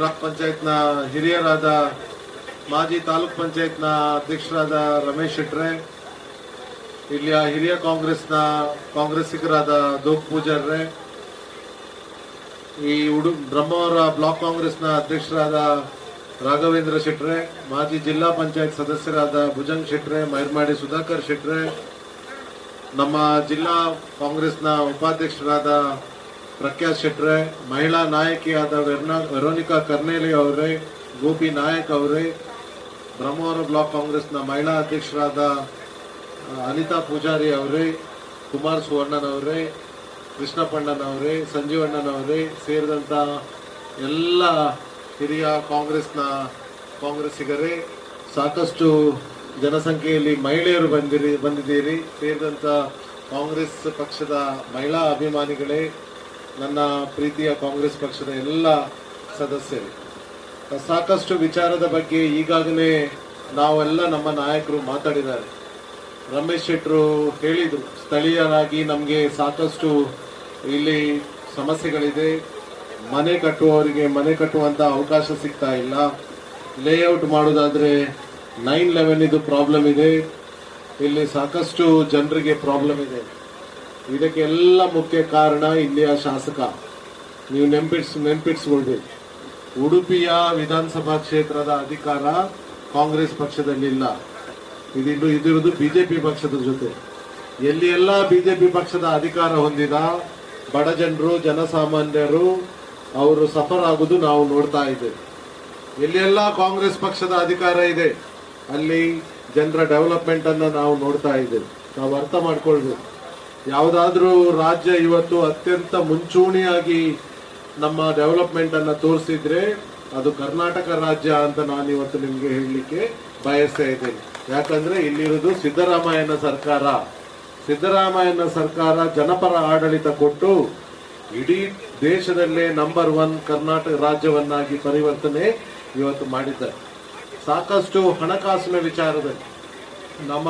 Block ಪಂಚಾಯತ್ನ ಹಿರಿಯರಾದ ಮಾಜಿ ತಾಲೂಕ್ ಪಂಚಾಯತ್ನ ಅಧ್ಯಕ್ಷರಾದ ರಮೇಶ್ ಶೆಟ್ರೆ, ಇಲ್ಲಿಯ ಹಿರಿಯ ಕಾಂಗ್ರೆಸ್ನ ಕಾಂಗ್ರೆಸ್ಸಿಗರಾದ ದೋಪ್ ಪೂಜಾರ್ರೆ, ಈ ಉಡು, ಬ್ರಹ್ಮಾವರ ಬ್ಲಾಕ್ ಕಾಂಗ್ರೆಸ್ನ ಅಧ್ಯಕ್ಷರಾದ ರಾಘವೇಂದ್ರ ಶೆಟ್ರೆ, ಮಾಜಿ ಜಿಲ್ಲಾ ಪಂಚಾಯತ್ ಸದಸ್ಯರಾದ ಭುಜಂಗ್ ಶೆಟ್ರೆ, ಮೈರ್ಮಾಡಿ ಸುಧಾಕರ್ ಶೆಟ್ರೆ, ನಮ್ಮ ಜಿಲ್ಲಾ ಕಾಂಗ್ರೆಸ್ನ ಉಪಾಧ್ಯಕ್ಷರಾದ ಪ್ರಖ್ಯಾತ್ ಶೆಟ್ರೆ, ಮಹಿಳಾ ನಾಯಕಿಯಾದ ವೆರ್ನಾ, ವೆರೋನಿಕಾ ಕರ್ನೇಲಿ ಅವರೇ, ಗೋಪಿ ನಾಯಕ್ ಅವರೇ, ಬ್ರಹ್ಮವರ ಬ್ಲಾಕ್ ಕಾಂಗ್ರೆಸ್ನ ಮಹಿಳಾ ಅಧ್ಯಕ್ಷರಾದ ಅನಿತಾ ಪೂಜಾರಿ ಅವರೇ, ಕುಮಾರ್ ಸುವರ್ಣನವರೇ ಅವರೇ ಸಂಜೀವಣ್ಣನವರೇ ಸೇರಿದಂತ ಎಲ್ಲ ಹಿರಿಯ ಕಾಂಗ್ರೆಸ್ನ ಕಾಂಗ್ರೆಸ್ಸಿಗರೇ, ಸಾಕಷ್ಟು ಜನಸಂಖ್ಯೆಯಲ್ಲಿ ಮಹಿಳೆಯರು ಬಂದಿರಿ, ಬಂದಿದ್ದೀರಿ ಸೇರಿದಂಥ ಕಾಂಗ್ರೆಸ್ ಪಕ್ಷದ ಮಹಿಳಾ ಅಭಿಮಾನಿಗಳೇ ನನ್ನ ಪ್ರೀತಿಯ ಕಾಂಗ್ರೆಸ್ ಪಕ್ಷದ ಎಲ್ಲ ಸದಸ್ಯರು. ಸಾಕಷ್ಟು ವಿಚಾರದ ಬಗ್ಗೆ ಈಗಾಗಲೇ ನಾವೆಲ್ಲ ನಮ್ಮ ನಾಯಕರು ಮಾತಾಡಿದ್ದಾರೆ. ರಮೇಶ್ ಶೆಟ್ಟರು ಹೇಳಿದರು, ಸ್ಥಳೀಯರಾಗಿ ನಮಗೆ ಸಾಕಷ್ಟು ಇಲ್ಲಿ ಸಮಸ್ಯೆಗಳಿದೆ. ಮನೆ ಕಟ್ಟುವವರಿಗೆ ಮನೆ ಕಟ್ಟುವಂಥ ಅವಕಾಶ ಸಿಗ್ತಾ ಇಲ್ಲ. ಲೇಔಟ್ ಮಾಡೋದಾದರೆ ನೈನ್ ಲೆವೆನ್ ಇದು ಪ್ರಾಬ್ಲಮ್ ಇದೆ. ಇಲ್ಲಿ ಸಾಕಷ್ಟು ಜನರಿಗೆ ಪ್ರಾಬ್ಲಮ್ ಇದೆ. ಇದಕ್ಕೆ ಎಲ್ಲ ಮುಖ್ಯ ಕಾರಣ ಇಲ್ಲಿಯ ಶಾಸಕ. ನೀವು ನೆನ್ಪಿಟ್ಸ್, ನೆನ್ಪಿಟ್ಸ್ಕೊಳ್ಬೇಕು. ಉಡುಪಿಯ ವಿಧಾನಸಭಾ ಕ್ಷೇತ್ರದ ಅಧಿಕಾರ ಕಾಂಗ್ರೆಸ್ ಪಕ್ಷದಲ್ಲಿಲ್ಲ ಇದಿನ್ನು, ಇದಿರುವುದು ಬಿಜೆಪಿ ಪಕ್ಷದ ಜೊತೆ. ಎಲ್ಲಿ ಎಲ್ಲ ಬಿಜೆಪಿ ಪಕ್ಷದ ಅಧಿಕಾರ ಹೊಂದಿದ ಬಡ ಜನರು, ಜನಸಾಮಾನ್ಯರು, ಅವರು ಸಫರ್ ಆಗುದು ನಾವು ನೋಡ್ತಾ ಇದ್ದೇವೆ. ಎಲ್ಲೆಲ್ಲ ಕಾಂಗ್ರೆಸ್ ಪಕ್ಷದ ಅಧಿಕಾರ ಇದೆ, ಅಲ್ಲಿ ಜನರ ಡೆವಲಪ್ಮೆಂಟ್ ಅನ್ನ ನಾವು ನೋಡ್ತಾ ಇದ್ದೇವೆ. ನಾವು ಅರ್ಥ ಮಾಡ್ಕೊಳ್ಬೇಕು. ಯಾವುದಾದ್ರೂ ರಾಜ್ಯ ಇವತ್ತು ಅತ್ಯಂತ ಮುಂಚೂಣಿಯಾಗಿ ನಮ್ಮ ಡೆವಲಪ್ಮೆಂಟ್ ಅನ್ನ ತೋರಿಸಿದ್ರೆ ಅದು ಕರ್ನಾಟಕ ರಾಜ್ಯ ಅಂತ ನಾನು ಇವತ್ತು ನಿಮ್ಗೆ ಹೇಳಲಿಕ್ಕೆ ಬಯಸ್ತಾ ಇದ್ದೇನೆ. ಯಾಕಂದ್ರೆ ಇಲ್ಲಿರುವುದು ಸಿದ್ದರಾಮಯ್ಯನ ಸರ್ಕಾರ. ಸಿದ್ದರಾಮಯ್ಯನ ಸರ್ಕಾರ ಜನಪರ ಆಡಳಿತ ಕೊಟ್ಟು ಇಡೀ ದೇಶದಲ್ಲೇ ನಂಬರ್ ಒನ್ ಕರ್ನಾಟಕ ರಾಜ್ಯವನ್ನಾಗಿ ಪರಿವರ್ತನೆ ಇವತ್ತು ಮಾಡಿದ್ದಾರೆ. ಸಾಕಷ್ಟು ಹಣಕಾಸಿನ ವಿಚಾರದಲ್ಲಿ ನಮ್ಮ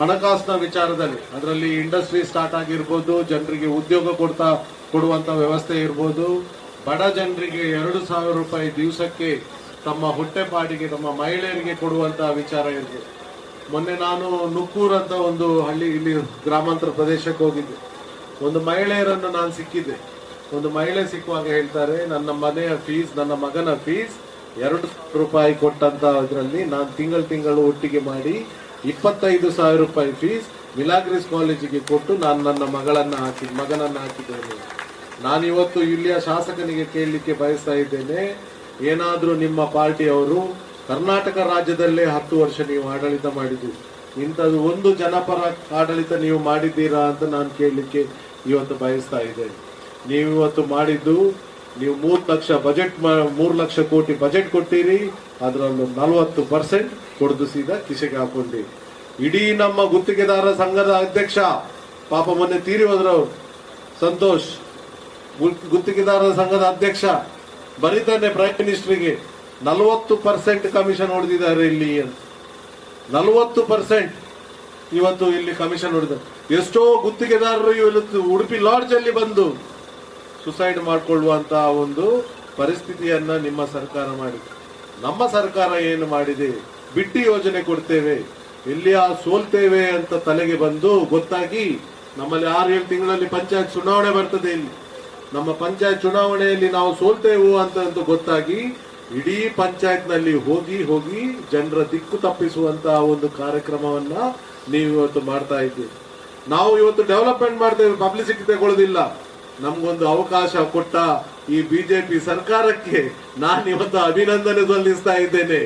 ಹಣಕಾಸಿನ ವಿಚಾರದಲ್ಲಿ, ಅದರಲ್ಲಿ ಇಂಡಸ್ಟ್ರಿ ಸ್ಟಾರ್ಟ್ ಆಗಿರ್ಬೋದು, ಜನರಿಗೆ ಉದ್ಯೋಗ ಕೊಡ್ತಾ, ಕೊಡುವಂತ ವ್ಯವಸ್ಥೆ ಇರ್ಬೋದು, ಬಡ ಜನರಿಗೆ ಎರಡು ಸಾವಿರ ರೂಪಾಯಿ ದಿವಸಕ್ಕೆ ತಮ್ಮ ಹೊಟ್ಟೆಪಾಡಿಗೆ ನಮ್ಮ ಮಹಿಳೆಯರಿಗೆ ಕೊಡುವಂತ ವಿಚಾರ ಇರ್ಬೋದು. ಮೊನ್ನೆ ನಾನು ನುಕ್ಕೂರ್ ಅಂತ ಒಂದು ಹಳ್ಳಿ, ಇಲ್ಲಿ ಗ್ರಾಮಾಂತರ ಪ್ರದೇಶಕ್ಕೆ ಹೋಗಿದ್ದೆ. ಒಂದು ಮಹಿಳೆಯರನ್ನು ನಾನು ಸಿಕ್ಕಿದ್ದೆ. ಒಂದು ಮಹಿಳೆ ಸಿಕ್ಕುವಾಗ ಹೇಳ್ತಾರೆ, ನನ್ನ ಮನೆಯ ಫೀಸ್ ನನ್ನ ಮಗನ ಫೀಸ್ ಎರಡು ರೂಪಾಯಿ ಕೊಟ್ಟಂತ ಇದರಲ್ಲಿ ನಾನು ತಿಂಗಳು ತಿಂಗಳು ಒಟ್ಟಿಗೆ ಮಾಡಿ ಇಪ್ಪತ್ತೈದು ಸಾವಿರ ರೂಪಾಯಿ ಫೀಸ್ ಮಿಲಾಗ್ರಿಸ್ ಕಾಲೇಜಿಗೆ ಕೊಟ್ಟು ನಾನು ನನ್ನ ಮಗಳನ್ನು ಹಾಕಿ, ಮಗನನ್ನು ಹಾಕಿದ್ದೇನೆ. ನಾನು ಇವತ್ತು ಇಲ್ಲಿಯ ಶಾಸಕನಿಗೆ ಕೇಳಲಿಕ್ಕೆ ಬಯಸ್ತಾ ಇದ್ದೇನೆ. ಏನಾದರೂ ನಿಮ್ಮ ಪಾರ್ಟಿಯವರು ಕರ್ನಾಟಕ ರಾಜ್ಯದಲ್ಲೇ ಹತ್ತು ವರ್ಷ ನೀವು ಆಡಳಿತ ಮಾಡಿದ್ದು, ಇಂಥದ್ದು ಒಂದು ಜನಪರ ಆಡಳಿತ ನೀವು ಮಾಡಿದ್ದೀರಾ ಅಂತ ನಾನು ಕೇಳಲಿಕ್ಕೆ ಇವತ್ತು ಬಯಸ್ತಾ ಇದ್ದೇನೆ. ನೀವು ಇವತ್ತು ಮಾಡಿದ್ದು ನೀವು ಮೂರು ಲಕ್ಷ ಬಜೆಟ್ ಮೂರು ಲಕ್ಷ ಕೋಟಿ ಬಜೆಟ್ ಕೊಟ್ಟಿರಿ ಅದರಲ್ಲೂ ನಲವತ್ತು ಪರ್ಸೆಂಟ್ ಕೊಡದು ಸೀದಾ ಕಿಸೆಗೆ ಹಾಕೊಂಡಿರಿ ಇಡೀ ನಮ್ಮ ಗುತ್ತಿಗೆದಾರ ಸಂಘದ ಅಧ್ಯಕ್ಷ, ಪಾಪ ಮೊನ್ನೆ ತೀರಿ ಹೋದ್ರವ್ರು ಸಂತೋಷ್ ಗುತ್ತಿಗೆದಾರರ ಸಂಘದ ಅಧ್ಯಕ್ಷ, ಬರೀತಾನೆ ಪ್ರೈಮ್ ಮಿನಿಸ್ಟ್ರಿಗೆ ನಲವತ್ತು ಪರ್ಸೆಂಟ್ ಕಮಿಷನ್ ಹೊಡೆದಿದ್ದಾರೆ ಇಲ್ಲಿ. ನಲವತ್ತು ಪರ್ಸೆಂಟ್ ಇವತ್ತು ಇಲ್ಲಿ ಕಮಿಷನ್ ಹೊಡೆದ ಎಷ್ಟೋ ಗುತ್ತಿಗೆದಾರರು ಇವತ್ತು ಉಡುಪಿ ಲಾಡ್ಜ್ ಅಲ್ಲಿ ಬಂದು ಸುಸೈಡ್ ಮಾಡಿಕೊಳ್ಳುವಂತಹ ಒಂದು ಪರಿಸ್ಥಿತಿಯನ್ನ ನಿಮ್ಮ ಸರ್ಕಾರ ಮಾಡಿದೆ. ನಮ್ಮ ಸರ್ಕಾರ ಏನು ಮಾಡಿದೆ? ಬಿಟ್ಟಿ ಯೋಜನೆ ಕೊಡ್ತೇವೆ. ಇಲ್ಲಿ ಆ ಸೋಲ್ತೇವೆ ಅಂತ ತಲೆಗೆ ಬಂದು ಗೊತ್ತಾಗಿ ನಮ್ಮಲ್ಲಿ ಆರು ಏಳು ತಿಂಗಳಲ್ಲಿ ಪಂಚಾಯತ್ ಚುನಾವಣೆ ಬರ್ತದೆ ಇಲ್ಲಿ. ನಮ್ಮ ಪಂಚಾಯತ್ ಚುನಾವಣೆಯಲ್ಲಿ ನಾವು ಸೋಲ್ತೇವು ಅಂತ ಗೊತ್ತಾಗಿ ಇಡೀ ಪಂಚಾಯತ್ನಲ್ಲಿ ಹೋಗಿ ಹೋಗಿ ಜನರ ದಿಕ್ಕು ತಪ್ಪಿಸುವಂತಹ ಒಂದು ಕಾರ್ಯಕ್ರಮವನ್ನ ನೀವು ಇವತ್ತು ಮಾಡ್ತಾ ಇದ್ದೀರಿ. ನಾವು ಇವತ್ತು ಡೆವಲಪ್ಮೆಂಟ್ ಮಾಡ್ತೇವೆ ಪಬ್ಲಿಸಿಟಿ ತಗೊಳ್ಳೋದಿಲ್ಲ. ನಮ್ಗೊಂದು ಅವಕಾಶ ಕೊಟ್ಟ ಈ ಬಿಜೆಪಿ ಸರ್ಕಾರಕ್ಕೆ ನಾನು ಇವತ್ತು ಅಭಿನಂದನೆ ಸಲ್ಲಿಸ್ತಾ ಇದ್ದೇನೆ.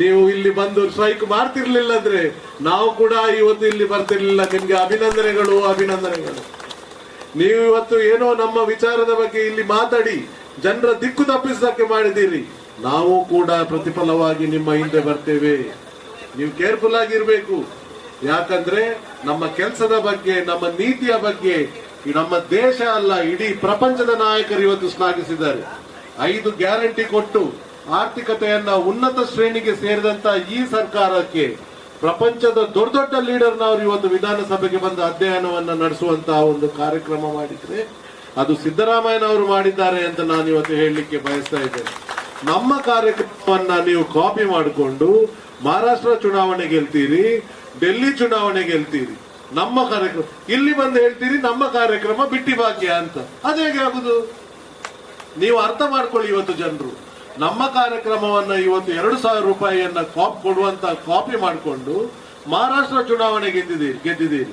ನೀವು ಇಲ್ಲಿ ಬಂದು ಸ್ಟ್ರೈಕ್ ಮಾಡ್ತಿರ್ಲಿಲ್ಲ ಅಂದ್ರೆ ನಾವು ಕೂಡ ಇವತ್ತು ಇಲ್ಲಿ ಬರ್ತಿರ್ಲಿಲ್ಲ. ನಿಮ್ಗೆ ಅಭಿನಂದನೆಗಳು ಅಭಿನಂದನೆಗಳು. ನೀವು ಇವತ್ತು ಏನೋ ನಮ್ಮ ವಿಚಾರದ ಬಗ್ಗೆ ಇಲ್ಲಿ ಮಾತಾಡಿ ಜನರ ದಿಕ್ಕು ತಪ್ಪಿಸಕ್ಕೆ ಮಾಡಿದ್ದೀರಿ. ನಾವು ಕೂಡ ಪ್ರತಿಫಲವಾಗಿ ನಿಮ್ಮ ಹಿಂದೆ ಬರ್ತೇವೆ. ನೀವು ಕೇರ್ಫುಲ್ ಆಗಿರ್ಬೇಕು. ಯಾಕಂದ್ರೆ ನಮ್ಮ ಕೆಲಸದ ಬಗ್ಗೆ, ನಮ್ಮ ನೀತಿಯ ಬಗ್ಗೆ ಈ ನಮ್ಮ ದೇಶ ಅಲ್ಲ, ಇಡೀ ಪ್ರಪಂಚದ ನಾಯಕರು ಇವತ್ತು ಶ್ಲಾಘಿಸಿದ್ದಾರೆ. ಐದು ಗ್ಯಾರಂಟಿ ಕೊಟ್ಟು ಆರ್ಥಿಕತೆಯನ್ನ ಉನ್ನತ ಶ್ರೇಣಿಗೆ ಸೇರಿದಂತ ಈ ಸರ್ಕಾರಕ್ಕೆ ಪ್ರಪಂಚದ ದೊಡ್ಡ ದೊಡ್ಡ ಲೀಡರ್ನವರು ಇವತ್ತು ವಿಧಾನಸಭೆಗೆ ಬಂದು ಅಧ್ಯಯನವನ್ನ ನಡೆಸುವಂತಹ ಒಂದು ಕಾರ್ಯಕ್ರಮ ಮಾಡಿದ್ರೆ ಅದು ಸಿದ್ದರಾಮಯ್ಯನವರು ಮಾಡಿದ್ದಾರೆ ಅಂತ ನಾನು ಇವತ್ತು ಹೇಳಲಿಕ್ಕೆ ಬಯಸ್ತಾ ಇದ್ದೇನೆ. ನಮ್ಮ ಕಾರ್ಯಕ್ರಮವನ್ನ ನೀವು ಕಾಪಿ ಮಾಡಿಕೊಂಡು ಮಹಾರಾಷ್ಟ್ರ ಚುನಾವಣೆ ಗೆಲ್ತೀರಿ, ಡೆಲ್ಲಿ ಚುನಾವಣೆ ಗೆಲ್ತೀರಿ. ನಮ್ಮ ಕಾರ್ಯಕ್ರಮ, ಇಲ್ಲಿ ಬಂದು ಹೇಳ್ತೀರಿ, ನಮ್ಮ ಕಾರ್ಯಕ್ರಮ ಬಿಟ್ಟಿ ಭಾಗ್ಯ ಅಂತ. ಹೇಗೆ ಆಗುದು ನೀವು ಅರ್ಥ ಮಾಡ್ಕೊಳ್ಳಿ ಇವತ್ತು ಜನರು. ನಮ್ಮ ಕಾರ್ಯಕ್ರಮವನ್ನ ಇವತ್ತು ಎರಡು ಸಾವಿರ ರೂಪಾಯಿಯನ್ನ ಕಾಪ್ ಕೊಡುವಂತ ಕಾಪಿ ಮಾಡಿಕೊಂಡು ಮಹಾರಾಷ್ಟ್ರ ಚುನಾವಣೆ ಗೆದ್ದಿದ್ದೀರಿ ಗೆದ್ದಿದ್ದೀರಿ.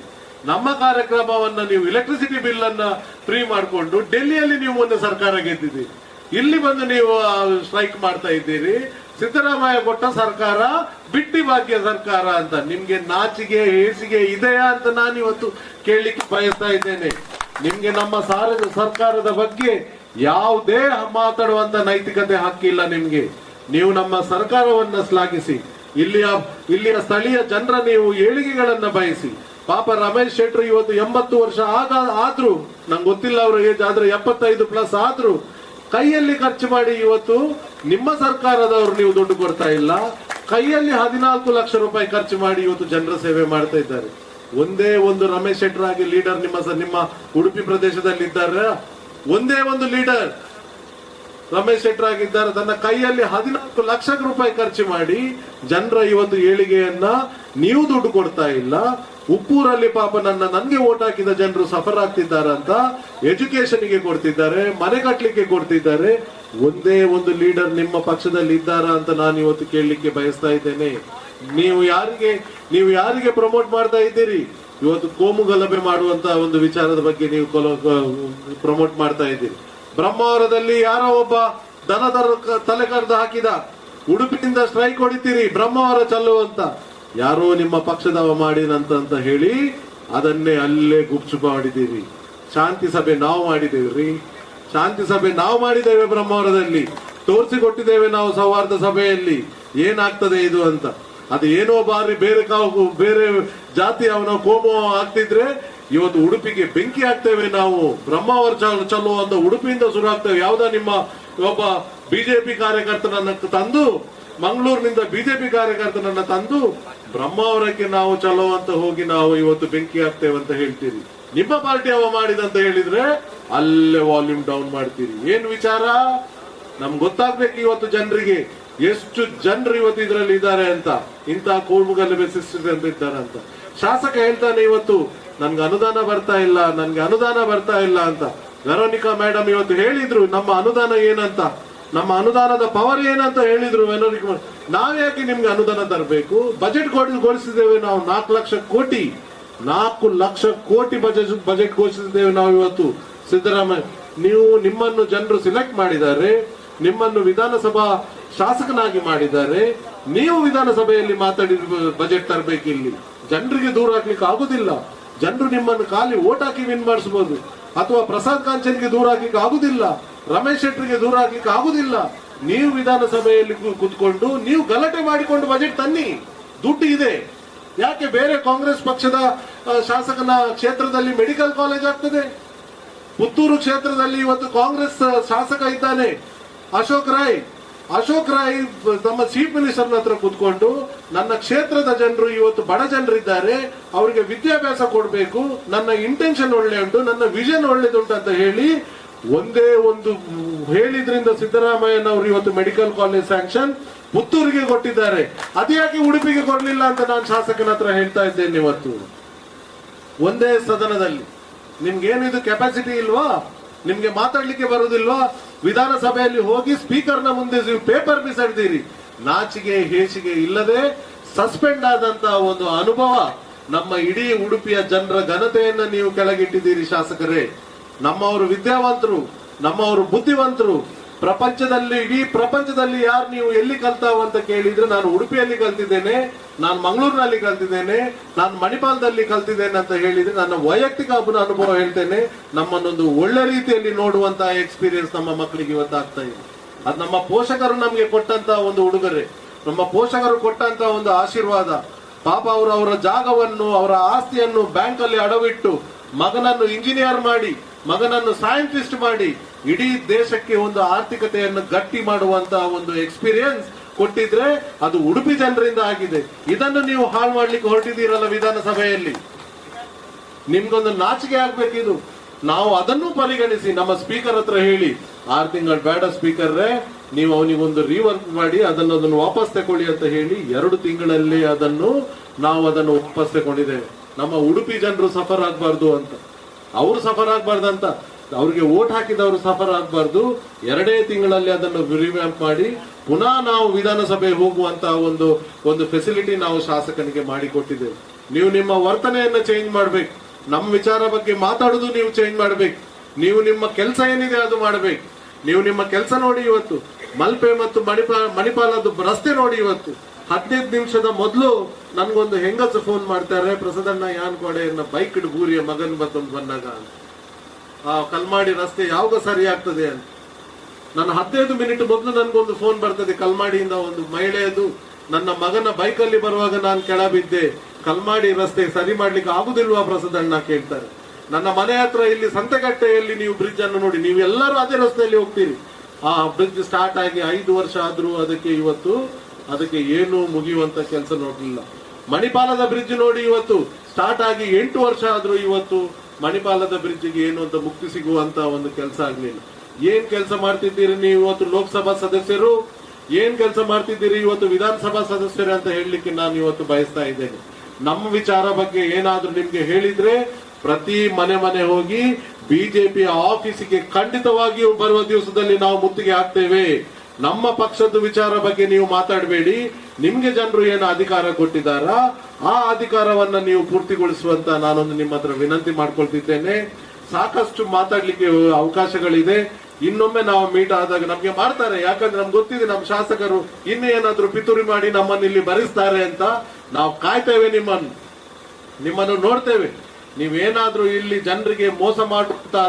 ನಮ್ಮ ಕಾರ್ಯಕ್ರಮವನ್ನ ನೀವು ಎಲೆಕ್ಟ್ರಿಸಿಟಿ ಬಿಲ್ ಅನ್ನ ಫ್ರೀ ಮಾಡಿಕೊಂಡು, ಡೆಲ್ಲಿಯಲ್ಲಿ ನೀವು ಒಂದು ಸರ್ಕಾರ ಗೆದ್ದಿದ್ದೀರಿ. ಇಲ್ಲಿ ಬಂದು ನೀವು ಸ್ಟ್ರೈಕ್ ಮಾಡ್ತಾ ಇದ್ದೀರಿ. ಸಿದ್ದರಾಮಯ್ಯ ಕೊಟ್ಟ ಸರ್ಕಾರ ಬಿಟ್ಟಿ ಭಾಗ್ಯ ಸರ್ಕಾರ ಅಂತ. ನಿಮ್ಗೆ ನಾಚಿಗೆ, ಹೇಸಿಗೆ ಇದೆಯಾ ಅಂತ ನಾನು ಇವತ್ತು ಕೇಳಲಿಕ್ಕೆ ಬಯಸ್ತಾ ಇದ್ದೇನೆ. ನಿಮ್ಗೆ ನಮ್ಮ ಸಾರ, ಸರ್ಕಾರದ ಬಗ್ಗೆ ಯಾವುದೇ ಮಾತಾಡುವಂತ ನೈತಿಕತೆ ಹಾಕಿಲ್ಲ ನಿಮ್ಗೆ. ನೀವು ನಮ್ಮ ಸರ್ಕಾರವನ್ನ ಶ್ಲಾಘಿಸಿ, ಇಲ್ಲಿಯ ಇಲ್ಲಿಯ ಸ್ಥಳೀಯ ಜನರ ನೀವು ಏಳಿಗೆಗಳನ್ನ ಬಯಸಿ. ಪಾಪ ರಮೇಶ್ ಶೆಟ್ರು ಇವತ್ತು ಎಂಬತ್ತು ವರ್ಷ ಆಗ ಆದ್ರೂ, ನಂಗೆ ಗೊತ್ತಿಲ್ಲ ಅವರು ಏಜ್, ಆದ್ರೆ ಎಪ್ಪತ್ತೈದು ಪ್ಲಸ್ ಆದ್ರೂ ಕೈಯಲ್ಲಿ ಖರ್ಚು ಮಾಡಿ ಇವತ್ತು ನಿಮ್ಮ ಸರ್ಕಾರದವರು ನೀವು ದುಡ್ಡು ಕೊಡ್ತಾ ಇಲ್ಲ. ಕೈಯಲ್ಲಿ ಹದಿನಾಲ್ಕು ಲಕ್ಷ ರೂಪಾಯಿ ಖರ್ಚು ಮಾಡಿ ಇವತ್ತು ಜನರ ಸೇವೆ ಮಾಡ್ತಾ ಇದ್ದಾರೆ. ಒಂದೇ ಒಂದು ರಮೇಶ್ ಶೆಟ್ಟರ್ ಆಗಿ ಲೀಡರ್ ನಿಮ್ಮ ನಿಮ್ಮ ಉಡುಪಿ ಪ್ರದೇಶದಲ್ಲಿ ಇದ್ದಾರೆ ಒಂದೇ ಒಂದು ಲೀಡರ್ ರಮೇಶ್ ಶೆಟ್ಟರ್ ಆಗಿದ್ದಾರೆ. ತನ್ನ ಕೈಯಲ್ಲಿ ಹದಿನಾಲ್ಕು ಲಕ್ಷ ರೂಪಾಯಿ ಖರ್ಚು ಮಾಡಿ ಜನರ ಇವತ್ತು ಏಳಿಗೆಯನ್ನ ನೀವು ದುಡ್ಡು ಕೊಡ್ತಾ ಇಲ್ಲ. ಉಪ್ಪೂರಲ್ಲಿ ಪಾಪ ನನ್ನ, ನನಗೆ ಓಟ್ ಹಾಕಿದ ಜನರು ಸಫರ್ ಆಗ್ತಿದ್ದಾರೆ ಅಂತ ಎಜುಕೇಶನ್ಗೆ ಕೊಡ್ತಿದ್ದಾರೆ, ಮನೆ ಕಟ್ಟಲಿಕ್ಕೆ ಕೊಡ್ತಿದ್ದಾರೆ. ಒಂದೇ ಒಂದು ಲೀಡರ್ ನಿಮ್ಮ ಪಕ್ಷದಲ್ಲಿ ಇದ್ದಾರಾ ಅಂತ ನಾನು ಇವತ್ತು ಕೇಳಲಿಕ್ಕೆ ಬಯಸ್ತಾ ಇದ್ದೇನೆ. ನೀವು ಯಾರಿಗೆ ನೀವು ಯಾರಿಗೆ ಪ್ರಮೋಟ್ ಮಾಡ್ತಾ ಇದ್ದೀರಿ? ಇವತ್ತು ಕೋಮು ಗಲಭೆ ಮಾಡುವಂತ ಒಂದು ವಿಚಾರದ ಬಗ್ಗೆ ನೀವು ಪ್ರಮೋಟ್ ಮಾಡ್ತಾ ಇದ್ದೀರಿ. ಬ್ರಹ್ಮಾವರದಲ್ಲಿ ಯಾರೋ ಒಬ್ಬ ದನದರ ತಲೆ ಕರೆದು ಹಾಕಿದ, ಉಡುಪಿನಿಂದ ಸ್ಟ್ರೈಕ್ ಹೊಡಿತೀರಿ, ಬ್ರಹ್ಮಾವರ ಚಲ್ಲುವಂತ ಯಾರೋ ನಿಮ್ಮ ಪಕ್ಷದವ ಮಾಡಿದಂತ ಅಂತ ಹೇಳಿ ಅದನ್ನೇ ಅಲ್ಲೇ ಗುಪ್ಚುಪ ಮಾಡಿದ್ದೀರಿ ಶಾಂತಿ ಸಭೆ ನಾವು ಮಾಡಿದ್ದೇವ್ರಿ ಶಾಂತಿ ಸಭೆ ನಾವು ಮಾಡಿದ್ದೇವೆ ಬ್ರಹ್ಮಾವರದಲ್ಲಿ. ತೋರಿಸಿಕೊಟ್ಟಿದ್ದೇವೆ ನಾವು ಸೌಹಾರ್ದ ಸಭೆಯಲ್ಲಿ. ಏನಾಗ್ತದೆ ಇದು ಅಂತ. ಅದು ಏನೋ ಬಾರಿ ಬೇರೆ ಕಾವು, ಬೇರೆ ಜಾತಿ ಅವನ ಕೋಮು ಆಗ್ತಿದ್ರೆ ಇವತ್ತು ಉಡುಪಿಗೆ ಬೆಂಕಿ ಹಾಕ್ತೇವೆ ನಾವು. ಬ್ರಹ್ಮಾವರ ಚ- ಚಲುವಂತ ಉಡುಪಿಯಿಂದ ಶುರು ಆಗ್ತೇವೆ. ಯಾವ್ದ ನಿಮ್ಮ ಒಬ್ಬ ಬಿಜೆಪಿ ಕಾರ್ಯಕರ್ತನನ್ನ ತಂದು, ಮಂಗಳೂರಿನಿಂದ ಬಿಜೆಪಿ ಕಾರ್ಯಕರ್ತನನ್ನ ತಂದು ಬ್ರಹ್ಮಾವರಕ್ಕೆ ನಾವು ಚಲೋ ಅಂತ ಹೋಗಿ ನಾವು ಇವತ್ತು ಬೆಂಕಿ ಹಾಕ್ತೇವೆ ಅಂತ ಹೇಳ್ತೀರಿ. ನಿಮ್ಮ ಪಾರ್ಟಿ ಅವ ಮಾಡಿದಂತ ಹೇಳಿದ್ರೆ ಅಲ್ಲೇ ವಾಲ್ಯೂಮ್ ಡೌನ್ ಮಾಡ್ತೀರಿ. ಏನ್ ವಿಚಾರ? ನಮ್ಗೆ ಗೊತ್ತಾಗ್ಬೇಕು ಇವತ್ತು ಜನರಿಗೆ. ಎಷ್ಟು ಜನರು ಇವತ್ತು ಇದರಲ್ಲಿ ಇದ್ದಾರೆ ಅಂತ. ಇಂತಹ ಕೋಮುಗಲ್ಲಿ ಸೃಷ್ಟಿಸಿ ಅಂತ ಇದ್ದಾರೆ ಅಂತ ಶಾಸಕ ಹೇಳ್ತಾನೆ ಇವತ್ತು ನನ್ಗೆ ಅನುದಾನ ಬರ್ತಾ ಇಲ್ಲ, ನನ್ಗೆ ಅನುದಾನ ಬರ್ತಾ ಇಲ್ಲ ಅಂತ. ವೆರೋನಿಕಾ ಮೇಡಮ್ ಇವತ್ತು ಹೇಳಿದ್ರು, ನಮ್ಮ ಅನುದಾನ ಏನಂತ? ನಮ್ಮ ಅನುದಾನದ ಪವರ್ ಏನಂತ ಹೇಳಿದ್ರು ವೆರೋನಿಕಾ. ನಾವ್ ಯಾಕೆ ನಿಮ್ಗೆ ಅನುದಾನ ತರಬೇಕು? ಬಜೆಟ್ ಘೋಷಿಸಿದ್ದೇವೆ ನಾವು ನಾಲ್ಕು ಲಕ್ಷ ಕೋಟಿ. ನಾಲ್ಕು ಲಕ್ಷ ಕೋಟಿ ಬಜೆಟ್ ಬಜೆಟ್ ಘೋಷಿಸಿದ್ದೇವೆ ನಾವು ಇವತ್ತು. ಸಿದ್ದರಾಮಯ್ಯ, ನೀವು ನಿಮ್ಮನ್ನು ಜನರು ಸಿಲೆಕ್ಟ್ ಮಾಡಿದ್ದಾರೆ, ನಿಮ್ಮನ್ನು ವಿಧಾನಸಭಾ ಶಾಸಕನಾಗಿ ಮಾಡಿದ್ದಾರೆ. ನೀವು ವಿಧಾನಸಭೆಯಲ್ಲಿ ಮಾತಾಡಿ ಬಜೆಟ್ ತರಬೇಕು ಇಲ್ಲಿ ಜನರಿಗೆ ದೂರ ಹಾಕ್ಲಿಕ್ಕೆ ಆಗುದಿಲ್ಲ. ಜನರು ನಿಮ್ಮನ್ನು ಖಾಲಿ ಓಟ್ ಹಾಕಿ ವಿನ್ ಮಾಡಿಸಬಹುದು ಅಥವಾ ಪ್ರಸಾದ್ ಕಾಂಚನ್ಗೆ ದೂರ ಹಾಕ್ಲಿಕ್ಕೆ ಆಗುದಿಲ್ಲ. ರಮೇಶ್ ಶೆಟ್ಟರಿಗೆ ದೂರ ಹಾಕ್ಲಿಕ್ಕೆ ಆಗುದಿಲ್ಲ. ನೀವು ವಿಧಾನಸಭೆಯಲ್ಲಿ ಕುತ್ಕೊಂಡು ನೀವು ಗಲಾಟೆ ಮಾಡಿಕೊಂಡು ಬಜೆಟ್ ತನ್ನಿ. ದುಡ್ಡು ಇದೆ. ಯಾಕೆ ಬೇರೆ ಕಾಂಗ್ರೆಸ್ ಪಕ್ಷದ ಶಾಸಕನ ಕ್ಷೇತ್ರದಲ್ಲಿ ಮೆಡಿಕಲ್ ಕಾಲೇಜ್ ಆಗ್ತದೆ? ಪುತ್ತೂರು ಕ್ಷೇತ್ರದಲ್ಲಿ ಇವತ್ತು ಕಾಂಗ್ರೆಸ್ ಶಾಸಕ ಇದ್ದಾನೆ. ಅಶೋಕ್ ರಾಯ್. ಅಶೋಕ್ ರಾಯ್ ತಮ್ಮ ಚೀಫ್ ಮಿನಿಸ್ಟರ್ ಹತ್ರ ಕೂತ್ಕೊಂಡು, ನನ್ನ ಕ್ಷೇತ್ರದ ಜನರು ಇವತ್ತು ಬಡ ಜನರಿದ್ದಾರೆ, ಅವರಿಗೆ ವಿದ್ಯಾಭ್ಯಾಸ ಕೊಡಬೇಕು, ನನ್ನ ಇಂಟೆನ್ಷನ್ ಒಳ್ಳೆ ಉಂಟು, ನನ್ನ ವಿಷನ್ ಒಳ್ಳೇದುಂಟು ಅಂತ ಹೇಳಿ, ಒಂದೇ ಒಂದು ಹೇಳಿದ್ರಿಂದ ಸಿದ್ದರಾಮಯ್ಯನವರು ಇವತ್ತು ಮೆಡಿಕಲ್ ಕಾಲೇಜ್ ಸ್ಯಾಂಕ್ಷನ್ ಪುತ್ತೂರಿಗೆ ಕೊಟ್ಟಿದ್ದಾರೆ. ಅದ್ಯಾಕೆ ಉಡುಪಿಗೆ ಕೊಡಲಿಲ್ಲ ಅಂತ ನಾನು ಶಾಸಕನ ಹತ್ರ ಹೇಳ್ತಾ ಇದ್ದೇನೆ ಇವತ್ತು. ಒಂದೇ ಸದನದಲ್ಲಿ. ನಿಮ್ಗೇನಿದು ಕೆಪಾಸಿಟಿ ಇಲ್ವಾ? ನಿಮ್ಗೆ ಮಾತಾಡ್ಲಿಕ್ಕೆ ಬರುವುದಿಲ್ವಾ? ವಿಧಾನಸಭೆಯಲ್ಲಿ ಹೋಗಿ ಸ್ಪೀಕರ್ನ ಮುಂದೆ ನೀವು ಪೇಪರ್ ಬಿಸಾಡ್ತೀರಿ. ನಾಚಿಗೆ ಹೇಸಿಗೆ ಇಲ್ಲದೆ ಸಸ್ಪೆಂಡ್ ಆದಂತ ಒಂದು ಅನುಭವ ನಮ್ಮ ಇಡೀ ಉಡುಪಿಯ ಜನರ ಘನತೆಯನ್ನ ನೀವು ಕೆಳಗಿಟ್ಟಿದ್ದೀರಿ ಶಾಸಕರೇ. ನಮ್ಮವರು ವಿದ್ಯಾವಂತರು, ನಮ್ಮವರು ಬುದ್ಧಿವಂತರು ಪ್ರಪಂಚದಲ್ಲಿ, ಇಡೀ ಪ್ರಪಂಚದಲ್ಲಿ ಯಾರು ನೀವು ಎಲ್ಲಿ ಕಲ್ತಾವ ಅಂತ ಕೇಳಿದ್ರೆ ನಾನು ಉಡುಪಿಯಲ್ಲಿ ಕಲ್ತಿದ್ದೇನೆ, ನಾನು ಮಂಗಳೂರಿನಲ್ಲಿ ಕಲ್ತಿದ್ದೇನೆ, ನಾನು ಮಣಿಪಾಲದಲ್ಲಿ ಕಲ್ತಿದ್ದೇನೆ ಅಂತ ಹೇಳಿದ್ರೆ ನನ್ನ ವೈಯಕ್ತಿಕ ಹಬ್ಬನ ಅನುಭವ ಹೇಳ್ತೇನೆ. ನಮ್ಮನ್ನೊಂದು ಒಳ್ಳೆ ರೀತಿಯಲ್ಲಿ ನೋಡುವಂತಹ ಎಕ್ಸ್ಪೀರಿಯನ್ಸ್ ನಮ್ಮ ಮಕ್ಕಳಿಗೆ ಇವತ್ತಾಗ್ತಾ ಇದೆ. ಅದು ನಮ್ಮ ಪೋಷಕರು ನಮಗೆ ಕೊಟ್ಟಂತ ಒಂದು ಉಡುಗೊರೆ, ನಮ್ಮ ಪೋಷಕರು ಕೊಟ್ಟಂತ ಒಂದು ಆಶೀರ್ವಾದ. ಪಾಪ ಅವರು, ಅವರ ಜಾಗವನ್ನು, ಅವರ ಆಸ್ತಿಯನ್ನು ಬ್ಯಾಂಕಲ್ಲಿ ಅಡವಿಟ್ಟು ಮಗನನ್ನು ಇಂಜಿನಿಯರ್ ಮಾಡಿ ಮಗನನ್ನು ಸೈಂಟಿಸ್ಟ್ ಮಾಡಿ ಇಡೀ ದೇಶಕ್ಕೆ ಒಂದು ಆರ್ಥಿಕತೆಯನ್ನು ಗಟ್ಟಿ ಮಾಡುವಂತ ಒಂದು ಎಕ್ಸ್ಪೀರಿಯನ್ಸ್ ಕೊಟ್ಟಿದ್ರೆ ಅದು ಉಡುಪಿ ಜನರಿಂದ ಆಗಿದೆ. ಇದನ್ನು ನೀವು ಹಾಳು ಮಾಡ್ಲಿಕ್ಕೆ ಹೊರಟಿದ್ದೀರಲ್ಲ ವಿಧಾನಸಭೆಯಲ್ಲಿ. ನಿಮ್ಗೊಂದು ನಾಚಿಕೆ ಆಗ್ಬೇಕಿದು. ನಾವು ಅದನ್ನು ಪರಿಗಣಿಸಿ ನಮ್ಮ ಸ್ಪೀಕರ್ ಹತ್ರ ಹೇಳಿ, ಆರು ತಿಂಗಳು ಬೇಡ ಸ್ಪೀಕರ್ರೆ ನೀವು ಅವನಿಗೊಂದು ರೀವರ್ಕ್ ಮಾಡಿ ಅದನ್ನು ಅದನ್ನು ವಾಪಸ್ ತಗೊಳ್ಳಿ ಅಂತ ಹೇಳಿ ಎರಡು ತಿಂಗಳಲ್ಲಿ ಅದನ್ನು ನಾವು ಅದನ್ನು ವಾಪಸ್ ತಗೊಂಡಿದ್ದೇವೆ. ನಮ್ಮ ಉಡುಪಿ ಜನರು ಸಫರ್ ಆಗಬಾರ್ದು ಅಂತ. ಅವರು ಸಫರ್ ಅಂತ ಅವ್ರಿಗೆ ಓಟ್ ಹಾಕಿದವರು ಸಫರ್ ಆಗಬಾರ್ದು. ಎರಡೇ ತಿಂಗಳಲ್ಲಿ ಅದನ್ನು ರಿವ್ಯಾಂಪ್ ಮಾಡಿ, ಪುನಃ ನಾವು ವಿಧಾನಸಭೆ ಹೋಗುವಂತ ಒಂದು ಒಂದು ಫೆಸಿಲಿಟಿ ನಾವು ಶಾಸಕನಿಗೆ ಮಾಡಿಕೊಟ್ಟಿದ್ದೇವೆ. ನೀವು ನಿಮ್ಮ ವರ್ತನೆಯನ್ನ ಚೇಂಜ್ ಮಾಡ್ಬೇಕು. ನಮ್ಮ ವಿಚಾರ ಬಗ್ಗೆ ಮಾತಾಡೋದು ನೀವು ಚೇಂಜ್ ಮಾಡ್ಬೇಕು. ನೀವು ನಿಮ್ಮ ಕೆಲಸ ಏನಿದೆ ಅದು ಮಾಡ್ಬೇಕು. ನೀವು ನಿಮ್ಮ ಕೆಲಸ ನೋಡಿ ಇವತ್ತು. ಮಲ್ಪೆ ಮತ್ತು ಮಣಿಪಾಲ ಮಣಿಪಾಲದ ರಸ್ತೆ ನೋಡಿ ಇವತ್ತು. ಹದಿನೈದು ನಿಮಿಷದ ಮೊದಲು ನನಗೊಂದು ಹೆಂಗಸು ಫೋನ್ ಮಾಡ್ತಾರೆ, ಪ್ರಸದಣ್ಣ, ಯಾನ್ ಕೊಡೆ? ಬೈಕ್ ಬೂರಿಯ ಮಗನ್ ಬತ್ತೊಂದು ಬಂದಾಗ. ಆ, ಕಲ್ಮಾಡಿ ರಸ್ತೆ ಯಾವಾಗ ಸರಿ ಆಗ್ತದೆ ಅಂತ. ನನ್ನ ಹದಿನೈದು ಮಿನಿಟ್ ಮೊದಲು ನನಗೊಂದು ಫೋನ್ ಬರ್ತದೆ, ಕಲ್ಮಾಡಿಯಿಂದ ಒಂದು ಮಹಿಳೆಯದು, ನನ್ನ ಮಗನ ಬೈಕಲ್ಲಿ ಬರುವಾಗ ನಾನು ಕೆಳ ಬಿದ್ದೆ ಕಲ್ಮಾಡಿ ರಸ್ತೆ ಸರಿ ಮಾಡ್ಲಿಕ್ಕೆ ಆಗುದಿಲ್ವಾ ಪ್ರಸದಣ್ಣ? ಕೇಳ್ತಾರೆ. ನನ್ನ ಮನೆ ಹತ್ರ ಇಲ್ಲಿ ಸಂತೆಗಟ್ಟೆಯಲ್ಲಿ ನೀವು ಬ್ರಿಡ್ಜ್ ಅನ್ನು ನೋಡಿ ನೀವು ಎಲ್ಲರೂ ಅದೇ ರಸ್ತೆಯಲ್ಲಿ ಹೋಗ್ತೀರಿ. ಆ ಬ್ರಿಡ್ಜ್ ಸ್ಟಾರ್ಟ್ ಆಗಿ ಐದು ವರ್ಷ ಆದ್ರೂ ಅದಕ್ಕೆ ಇವತ್ತು ಅದಕ್ಕೆ ಏನು ಮುಗಿಯುವಂತ ಕೆಲಸ ನೋಡಲಿಲ್ಲ. ಮಣಿಪಾಲದ ಬ್ರಿಡ್ಜ್ ನೋಡಿ ಇವತ್ತು ಸ್ಟಾರ್ಟ್ ಆಗಿ ಎಂಟು ವರ್ಷ ಆದ್ರೂ ಇವತ್ತು ಮಣಿಪಾಲದ ಬ್ರಿಡ್ಜ್ಗೆ ಏನು ಅಂತ ಮುಕ್ತಿ ಸಿಗುವಂತ ಒಂದು ಕೆಲಸ ಆಗಲಿಲ್ಲ. ಏನ್ ಕೆಲಸ ಮಾಡ್ತಿದ್ದೀರಿ ನೀವು ಇವತ್ತು ಲೋಕಸಭಾ ಸದಸ್ಯರು? ಏನ್ ಕೆಲಸ ಮಾಡ್ತಿದ್ದೀರಿ ಇವತ್ತು ವಿಧಾನಸಭಾ ಸದಸ್ಯರು ಅಂತ ಹೇಳಲಿಕ್ಕೆ ನಾನು ಇವತ್ತು ಬಯಸ್ತಾ ಇದ್ದೇನೆ. ನಮ್ಮ ವಿಚಾರ ಬಗ್ಗೆ ಏನಾದ್ರೂ ನಿಮ್ಗೆ ಹೇಳಿದ್ರೆ ಪ್ರತಿ ಮನೆ ಮನೆ ಹೋಗಿ ಬಿಜೆಪಿಯ ಆಫೀಸಿಗೆ ಖಂಡಿತವಾಗಿಯೂ ಬರುವ ದಿವಸದಲ್ಲಿ ನಾವು ಮುತ್ತಿಗೆ ಹಾಕ್ತೇವೆ. ನಮ್ಮ ಪಕ್ಷದ ವಿಚಾರ ಬಗ್ಗೆ ನೀವು ಮಾತಾಡಬೇಡಿ. ನಿಮ್ಗೆ ಜನರು ಏನು ಅಧಿಕಾರ ಕೊಟ್ಟಿದ್ದಾರಾ? ಆ ಅಧಿಕಾರವನ್ನ ನೀವು ಪೂರ್ತಿಗೊಳಿಸುವಂತ ನಾನೊಂದು ನಿಮ್ಮ ಹತ್ರ ವಿನಂತಿ ಮಾಡ್ಕೊಳ್ತಿದ್ದೇನೆ. ಸಾಕಷ್ಟು ಮಾತಾಡ್ಲಿಕ್ಕೆ ಅವಕಾಶಗಳಿದೆ. ಇನ್ನೊಮ್ಮೆ ನಾವು ಮೀಟ್ ಆದಾಗ ನಮ್ಗೆ ಮಾಡ್ತಾರೆ. ಯಾಕಂದ್ರೆ ನಮ್ಗೆ ಗೊತ್ತಿದೆ ನಮ್ಮ ಶಾಸಕರು ಇನ್ನೂ ಏನಾದ್ರೂ ಪಿತೂರಿ ಮಾಡಿ ನಮ್ಮನ್ನ ಇಲ್ಲಿ ಭರಿಸ್ತಾರೆ ಅಂತ. ನಾವು ಕಾಯ್ತೇವೆ ನಿಮ್ಮನ್ನು. ನಿಮ್ಮನ್ನು ನೋಡ್ತೇವೆ. ನೀವೇನಾದ್ರೂ ಇಲ್ಲಿ ಜನರಿಗೆ ಮೋಸ ಮಾಡುತ್ತಾ